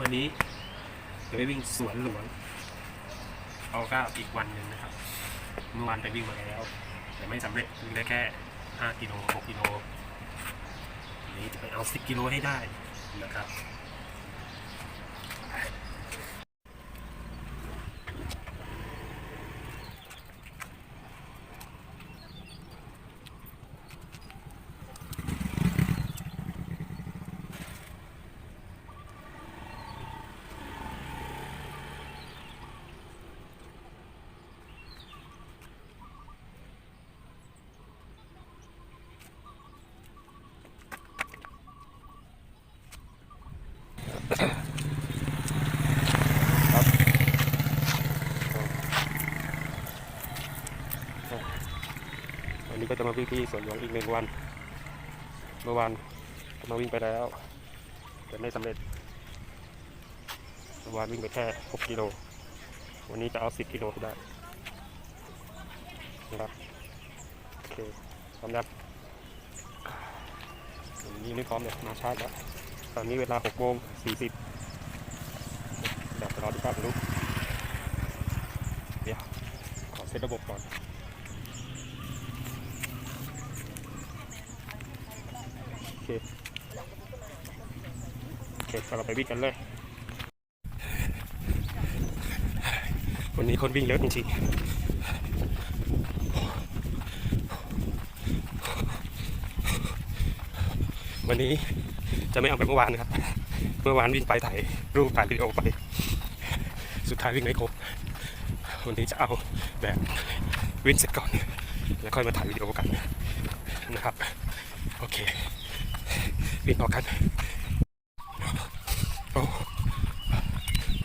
วันนี้จะไปวิ่งสวนหลวงเอาก็อีกวันหนึ่งนะครับเมื่อวานไปวิ่งมาแล้ว แต่ไม่สำเร็จวิ่งได้แค่ 5 กิโล 6 กิโลวันนี้จะไปเอา 10 กิโลให้ได้นะครับ นนี้ก็จะมาวิ่งที่สวนหลวงอีกหนึ่งวัน เมื่อวานมาวิ่งไปแล้วแต่ไม่สำเร็จเมื่อวานวิ่งไปแค่6กิโล วันนี้จะเอา 10กิโลให้ได้นะครับโอเคพร้อมแล้ววันนี้ไม่พร้อมเลยมาช้าแล้ว ตอนนี้เวลา6โมง40เดี๋ยวรอดูภาพลุกเดี๋ยวขอเซตระบบก่อน โอเคโอเคเราไปวิ่งกันเลย วันนี้คนวิ่งเยอะจริงๆ วันนี้จะไม่เอาแบบเมื่อวานนะครับ เมื่อวานวิ่งไปถ่ายรูปถ่ายวิดีโอไป สุดท้ายวิ่งไม่ครบ วันนี้จะเอาแบบวิ่งเสร็จก่อน แล้วค่อยมาถ่ายวิดีโอกันนะครับ โอเค วิ่งออกกันโอ้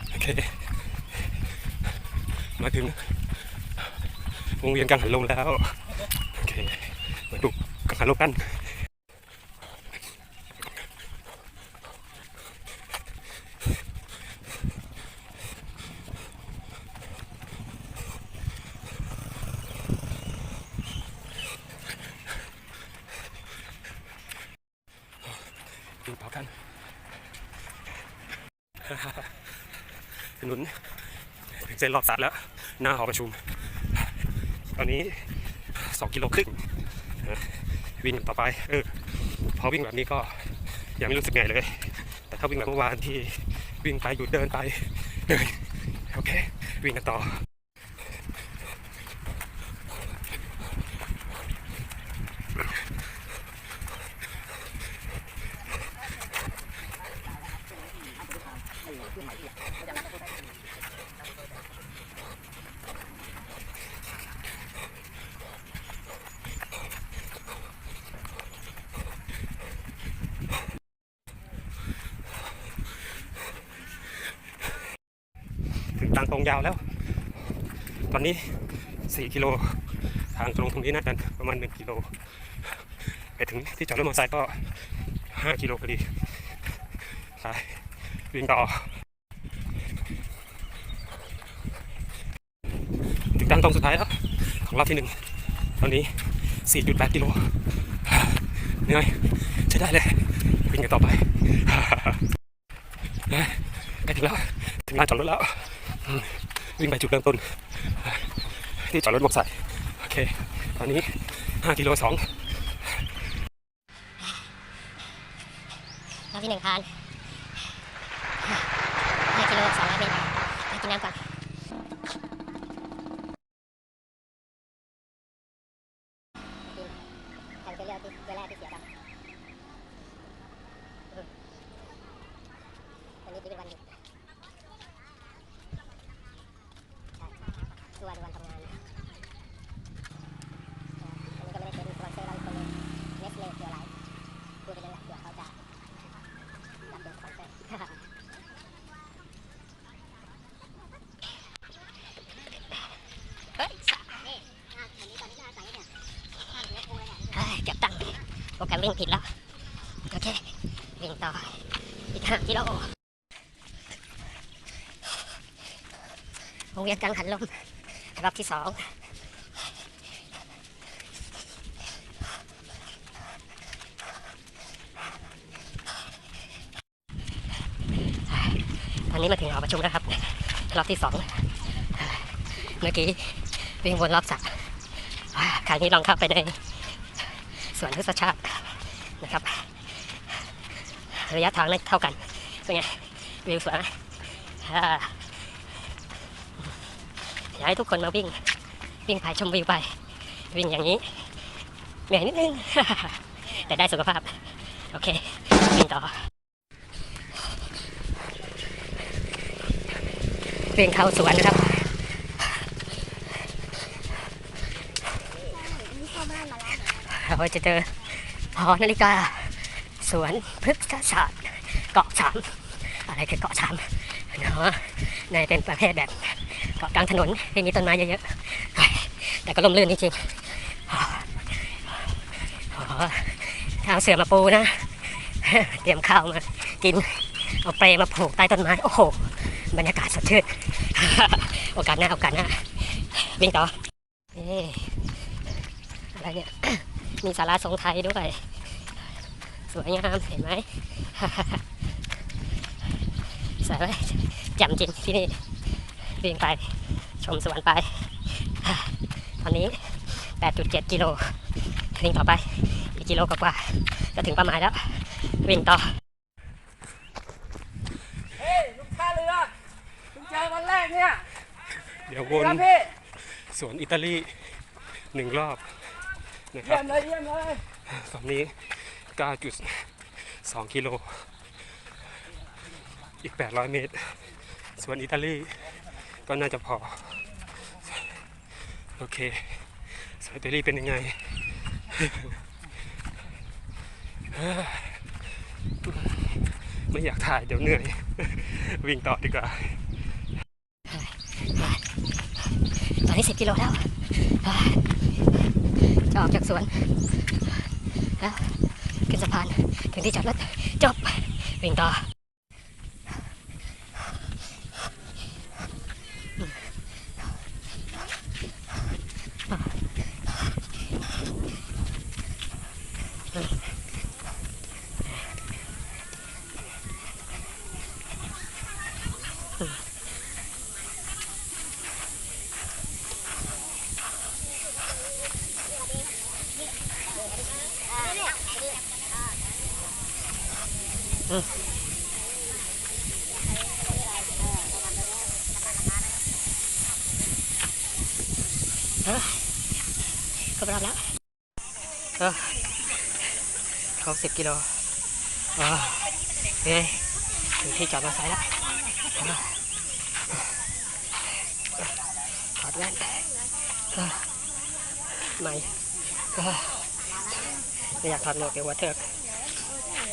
โอเค มาถึงวงเวียนกังหันลมแล้ว โอเค มาดูกังหันลมกัน วิ่งต่อกัน ถนนเส้นรอบสัตว์แล้ว หน้าหอประชุม ตอนนี้สองกิโลครึ่งวิ่งต่อไป เออ พอวิ่งแบบนี้ก็ยังไม่รู้สึกไงเลย แต่ถ้าวิ่งแบบเมื่อวานที่วิ่งไปหยุดเดินไปเหนื่อยโอเค วิ่งกันต่อ ถึงทางตรงยาวแล้ว ตอนนี้ 4 กิโล ทางตรงตรงนี้น่าจะประมาณ 1 กิโล ไปถึงที่จอดรถมอเตอร์ไซค์ก็ 5 กิโลพอดีไปวิ่งต่อถึงทางตรงสุดท้ายแล้ว ของรอบที่หนึ่งตอนนี้ 4.8 กิโลเหนื่อยใช้ได้เลยวิ่งกันต่อไปใกล้ถึงแล้ว ถึงลานจอดรถแล้ว วิ่งไปจุดเริ่มต้น ที่จอดรถมอเตอร์ไซค์โอเค ตอนนี้ 5 กิโล2รอบที่หนึ่งผ่านห้ากิโลสองร้อยเมตรไปกินน้ำก่อนใครเป็นเรื่องที่เวลาที่เสียดายอืมวันนี้ถือเป็นวันหยุดใช่คือวันวันทำงานอันนี้ก็ไม่ได้เป็นสปอนเซอร์เราอีกคนเลยเนสเล่เดียวไลฟ์พูดไปนั่นแหละเดี๋ยวเขาจะ จับเป็นสปอนเซอร์เฮ้ยสะเฮ้ยเก็บตังค์โปรแกรมวิ่งผิดแล้ว โอเค วิ่งต่อ อีกห้ากิโลวงเวียนกังหันลมรอบที่สองตอนนี้มาถึงหอประชุมแล้วครับ รอบที่สองเมื่อกี้วิ่งวนรอบสระคราวนี้ลองเข้าไปในสวนพฤกษชาตินะครับ ระยะทางนั้นเท่ากันเป็นไงวิวสวยไหมอ่าอยากให้ทุกคนมาวิ่ง วิ่งไปชมวิวไป วิ่งอย่างนี้เหนื่อยนิดนึง แต่ได้สุขภาพ โอเค วิ่งต่อวิ่งเข้าสวนนะครับเราจะเจอหอนาฬิกาส วนพฤกษศาสตร์เกาะสามอะไรคือเกาะสามเนาะในเป็นประเภทแบบเกาะกลางถนนที่มีต้นไม้เยอะๆแต่ก็ร่มรื่นจริงๆโอ้โหถ้าเอาเสือมาปูนะ เตรียมข้าวมากิน เอาเปรมาผูกใต้ต้นไม้ โอ้โห บรรยากาศสดชื่น โอกาสหน้า โอกาสหน้า วิ่งต่อเอ๊ะอะไรเนี่ย มีสาราทรงไทยด้วย สวยงามเห็นไหมสวยไหมแจ่มจริงที่นี่วิ่งไปชมสวนไป ตอนนี้ 8.7 กิโลวิ่งต่อไป อีกกิโลกว่าๆจะถึงเป้าหมายแล้ว วิ่งต่อ เฮ้ยลูกท่าเรือเพิ่งเจอวันแรกเนี่ย เดี๋ยววนครับพี่สวนอิตาลีหนึ่งรอบนะคเยี่รัยบมเลยเยี่ยมเลยตอนนี้ 9.2 กิโล อีก 800 เมตร ส่วนอิตาลี ก็น่าจะพอ โอเคสวนอิตาลีเป็นยังไงไม่อยากถ่ายเดี๋ยวเหนื่อย วิ่งต่อดีกว่าตอนนี้10กิโลแล้วจะออกจากสวนแล้ว ขึ้นสะพาน ถึงที่จอดรถจบวิ่งต่อ ครบรอบแล้วเออครบสิบกิโลอ่าเฮ้ยถึงที่จอดมอเตอร์ไซค์แล้วถอดแว่นอ่าไม่อ่าไม่อยากถอดหมวกเดี๋ยวหัวเถิก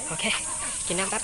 โอเค กินน้ำแป๊บ